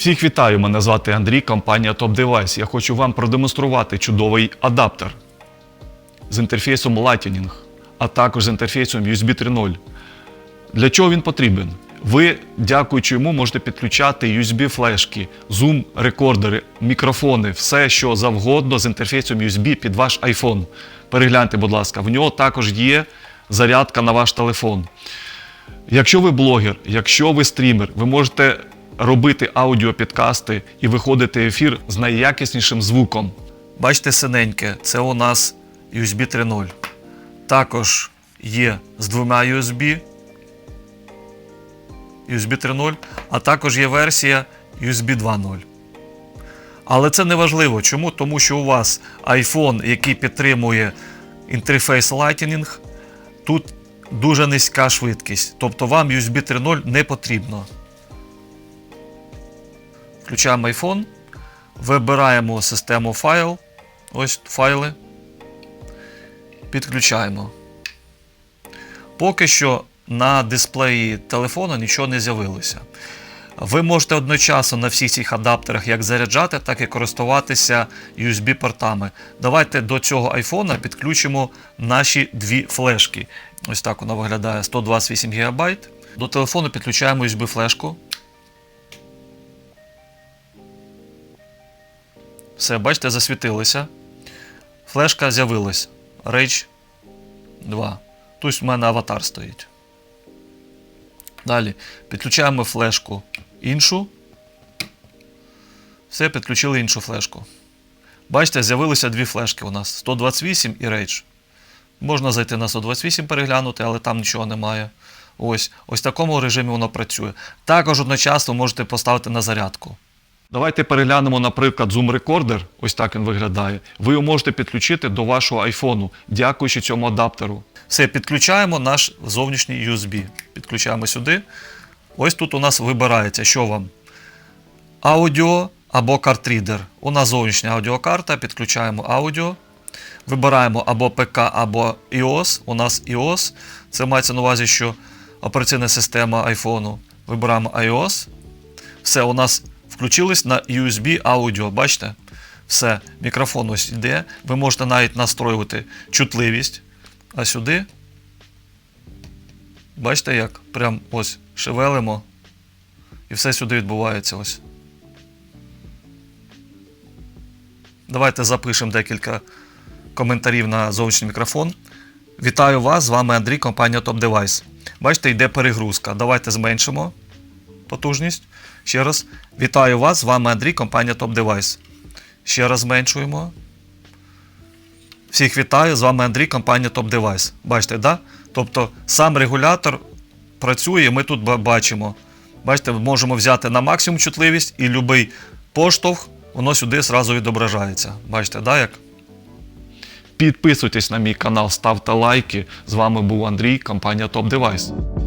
Всіх вітаю! Мене звати Андрій, компанія Top Device. Я хочу вам продемонструвати чудовий адаптер з інтерфейсом Lightning, а також з інтерфейсом USB 3.0. Для чого він потрібен? Ви, дякуючи йому, можете підключати USB-флешки, зум, рекордери, мікрофони, все, що завгодно з інтерфейсом USB під ваш iPhone. Перегляньте, будь ласка, в нього також є зарядка на ваш телефон. Якщо ви блогер, якщо ви стрімер, ви можете робити аудіопідкасти і виходити ефір з найякіснішим звуком. Бачите, синеньке, це у нас USB 3.0. Також є з двома USB, USB 3.0, а також є версія USB 2.0. Але це не важливо. Чому? Тому що у вас iPhone, який підтримує інтерфейс Lightning, тут дуже низька швидкість. Тобто вам USB 3.0 не потрібно. Включаємо iPhone, вибираємо систему файл. Ось файли. Підключаємо. Поки що на дисплеї телефону нічого не з'явилося. Ви можете одночасно на всіх цих адаптерах як заряджати, так і користуватися USB-портами. Давайте до цього iPhone підключимо наші дві флешки. Ось так вона виглядає 128 ГБ. До телефону підключаємо USB-флешку. Все, бачите, засвітилося. Флешка з'явилась. Rage 2. Тут в мене аватар стоїть. Далі підключаємо флешку іншу. Все, підключили іншу флешку. Бачите, з'явилися дві флешки у нас: 128 і Rage. Можна зайти на 128 переглянути, але там нічого немає. Ось, ось в такому режимі воно працює. Також одночасно можете поставити на зарядку. Давайте переглянемо, наприклад, зум-рекордер, ось так він виглядає. Ви його можете підключити до вашого айфону, дякуючи цьому адаптеру. Все, підключаємо наш зовнішній USB. Підключаємо сюди. Ось тут у нас вибирається, що вам? Аудіо або картрідер. У нас зовнішня аудіокарта, підключаємо аудіо. Вибираємо або ПК, або iOS. У нас iOS. Це мається на увазі, що операційна система iPhone. Вибираємо iOS. Все, у нас включилось на USB аудіо. Бачите? Все, мікрофон ось йде. Ви можете навіть настроювати чутливість. А сюди. Бачите, як? Прям ось шевелимо. І все сюди відбувається ось. Давайте запишемо декілька коментарів на зовнішній мікрофон. Вітаю вас! З вами Андрій, компанія Top Device. Бачите, йде перегрузка. Давайте зменшимо потужність. Ще раз. Вітаю вас! З вами Андрій, компанія Top Device. Ще раз зменшуємо. Всіх вітаю, з вами Андрій, компанія Top Device. Бачите, да? Тобто сам регулятор працює, ми тут бачимо. Бачите, можемо взяти на максимум чутливість і будь-який поштовх, воно сюди зразу відображається. Бачите, да, як? Підписуйтесь на мій канал, ставте лайки. З вами був Андрій, компанія Top Device.